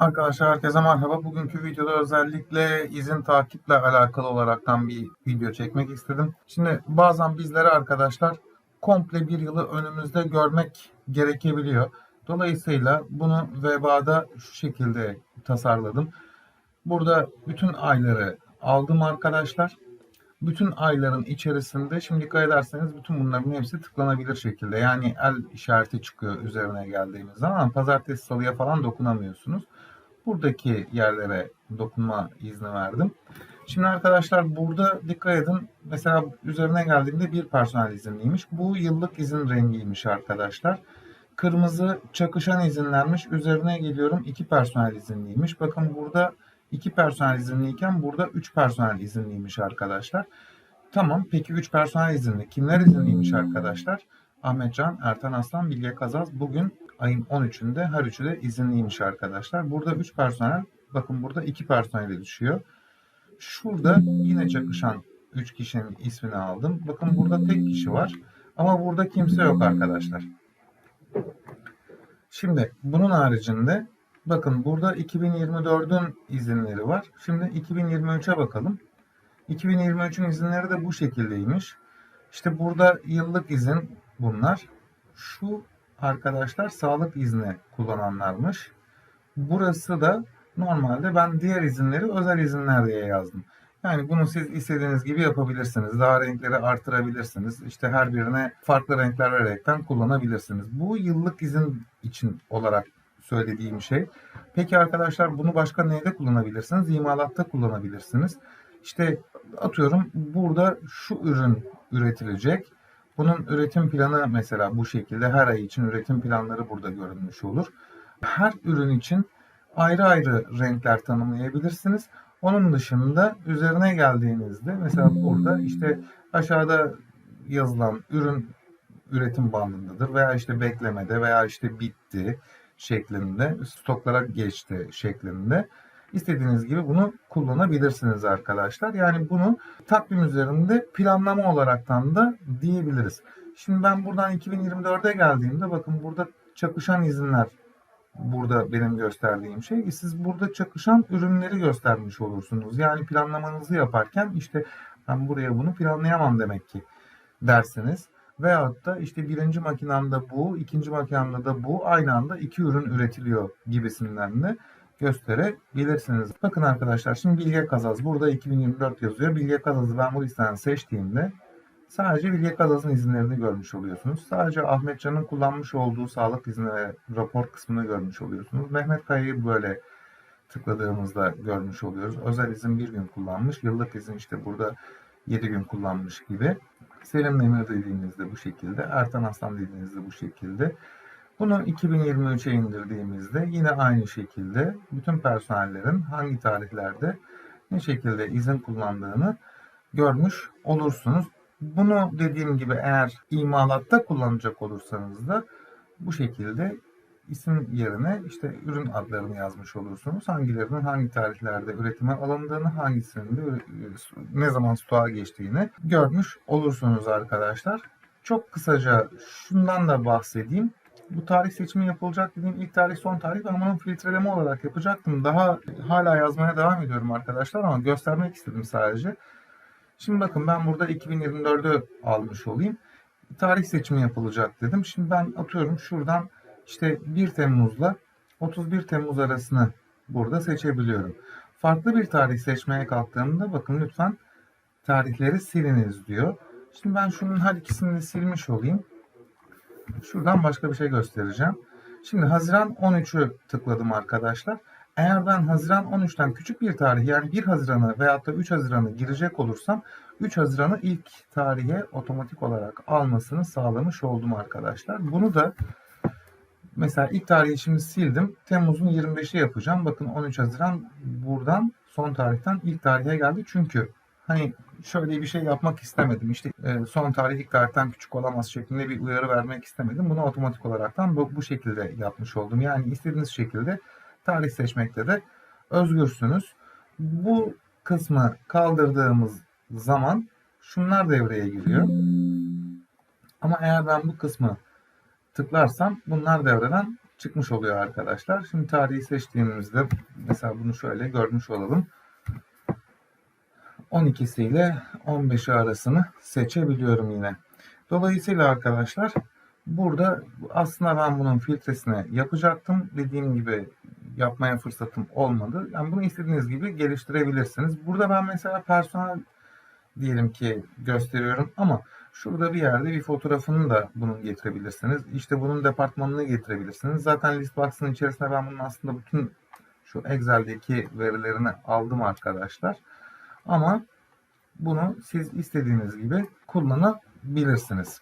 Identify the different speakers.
Speaker 1: Arkadaşlar herkese merhaba. Bugünkü videoda özellikle izin takiple alakalı olaraktan bir video çekmek istedim. Şimdi bazen bizlere arkadaşlar komple bir yılı önümüzde görmek gerekebiliyor. Dolayısıyla bunu vebada şu şekilde tasarladım. Burada bütün ayları aldım arkadaşlar. Bütün ayların içerisinde şimdi dikkat ederseniz bütün bunların hepsi tıklanabilir şekilde. Yani el işareti çıkıyor üzerine geldiğimiz zaman pazartesi salıya falan dokunamıyorsunuz buradaki yerlere dokunma izni verdim. Şimdi arkadaşlar burada dikkat edin. Mesela üzerine geldiğimde bir personel izinliymiş. Bu yıllık izin rengiymiş arkadaşlar. Kırmızı çakışan izinlermiş. Üzerine geliyorum iki personel izinliymiş. Bakın burada iki personel izinliyken burada üç personel izinliymiş arkadaşlar. Tamam peki 3 personel izinli. Kimler izinliymiş arkadaşlar? Ahmetcan, Ertan Aslan, Bilge Kazaz bugün ayın 13'ünde her üçü de izinliymiş arkadaşlar. Burada 3 personel, bakın burada 2 personele düşüyor. Şurada yine çakışan 3 kişinin ismini aldım. Bakın burada tek kişi var ama burada kimse yok arkadaşlar. Şimdi bunun haricinde bakın burada 2024'ün izinleri var. Şimdi 2023'e bakalım. 2023'ün izinleri de bu şekildeymiş. İşte burada yıllık izin bunlar. Şu arkadaşlar sağlık izni kullananlarmış. Burası da normalde ben diğer izinleri özel izinler diye yazdım. Yani bunu siz istediğiniz gibi yapabilirsiniz. Daha renkleri artırabilirsiniz. İşte her birine farklı renkler vererekten kullanabilirsiniz. Bu yıllık izin için olarak söylediğim şey. Peki arkadaşlar bunu başka neyde kullanabilirsiniz? İmalatta kullanabilirsiniz. İşte atıyorum burada şu ürün üretilecek. Bunun üretim planı mesela bu şekilde her ay için üretim planları burada görünmüş olur. Her ürün için ayrı ayrı renkler tanımlayabilirsiniz. Onun dışında üzerine geldiğinizde mesela burada işte aşağıda yazılan ürün üretim bandındadır veya işte beklemede veya işte bitti şeklinde stoklara geçti şeklinde istediğiniz gibi bunu kullanabilirsiniz arkadaşlar. Yani bunu takvim üzerinde planlama olaraktan da diyebiliriz. Şimdi ben buradan 2024'e geldiğimde bakın burada çakışan izinler burada benim gösterdiğim şey. E siz burada çakışan ürünleri göstermiş olursunuz. Yani planlamanızı yaparken işte ben buraya bunu planlayamam demek ki dersiniz. Veyahut da işte birinci makinamda bu, ikinci makinamda da bu aynı anda iki ürün üretiliyor gibisinden de gösterebilirsiniz. Bakın arkadaşlar şimdi Bilge Kazaz burada 2024 yazıyor. Bilge Kazaz'ı ben bu listeden seçtiğimde sadece Bilge Kazaz'ın izinlerini görmüş oluyorsunuz. Sadece Ahmetcan'ın kullanmış olduğu sağlık izni ve rapor kısmını görmüş oluyorsunuz. Mehmet Kaya'yı böyle tıkladığımızda görmüş oluyoruz. Özel izin bir gün kullanmış. Yıllık izin işte burada 7 gün kullanmış gibi. Selim Demir dediğimizde bu şekilde. Ertan Aslan dediğimizde bu şekilde. Bunu 2023'e indirdiğimizde yine aynı şekilde bütün personellerin hangi tarihlerde ne şekilde izin kullandığını görmüş olursunuz. Bunu dediğim gibi eğer imalatta kullanacak olursanız da bu şekilde isim yerine işte ürün adlarını yazmış olursunuz. Hangilerinin hangi tarihlerde üretime alındığını, hangisinin de ne zaman stoğa geçtiğini görmüş olursunuz arkadaşlar. Çok kısaca şundan da bahsedeyim bu tarih seçimi yapılacak dediğim ilk tarih son tarih ben bunu filtreleme olarak yapacaktım. Daha hala yazmaya devam ediyorum arkadaşlar ama göstermek istedim sadece. Şimdi bakın ben burada 2024'ü almış olayım. Tarih seçimi yapılacak dedim. Şimdi ben atıyorum şuradan işte 1 Temmuz'la 31 Temmuz arasını burada seçebiliyorum. Farklı bir tarih seçmeye kalktığımda bakın lütfen tarihleri siliniz diyor. Şimdi ben şunun her ikisini de silmiş olayım. Şuradan başka bir şey göstereceğim. Şimdi Haziran 13'ü tıkladım arkadaşlar. Eğer ben Haziran 13'ten küçük bir tarih yani 1 Haziran'ı veyahut da 3 Haziran'ı girecek olursam 3 Haziran'ı ilk tarihe otomatik olarak almasını sağlamış oldum arkadaşlar. Bunu da mesela ilk tarihi şimdi sildim. Temmuz'un 25'i yapacağım. Bakın 13 Haziran buradan son tarihten ilk tarihe geldi. Çünkü hani şöyle bir şey yapmak istemedim. İşte e, son tarih ilk tarihten küçük olamaz şeklinde bir uyarı vermek istemedim. Bunu otomatik olaraktan bu, bu şekilde yapmış oldum. Yani istediğiniz şekilde tarih seçmekte de özgürsünüz. Bu kısmı kaldırdığımız zaman şunlar devreye giriyor. Ama eğer ben bu kısmı tıklarsam bunlar devreden çıkmış oluyor arkadaşlar. Şimdi tarihi seçtiğimizde mesela bunu şöyle görmüş olalım. 12'si ile 15'i arasını seçebiliyorum yine. Dolayısıyla arkadaşlar burada aslında ben bunun filtresini yapacaktım. Dediğim gibi yapmaya fırsatım olmadı. Yani bunu istediğiniz gibi geliştirebilirsiniz. Burada ben mesela personel diyelim ki gösteriyorum ama şurada bir yerde bir fotoğrafını da bunun getirebilirsiniz. İşte bunun departmanını getirebilirsiniz. Zaten listbox'ın içerisinde ben bunun aslında bütün şu Excel'deki verilerini aldım arkadaşlar. Ama bunu siz istediğiniz gibi kullanabilirsiniz.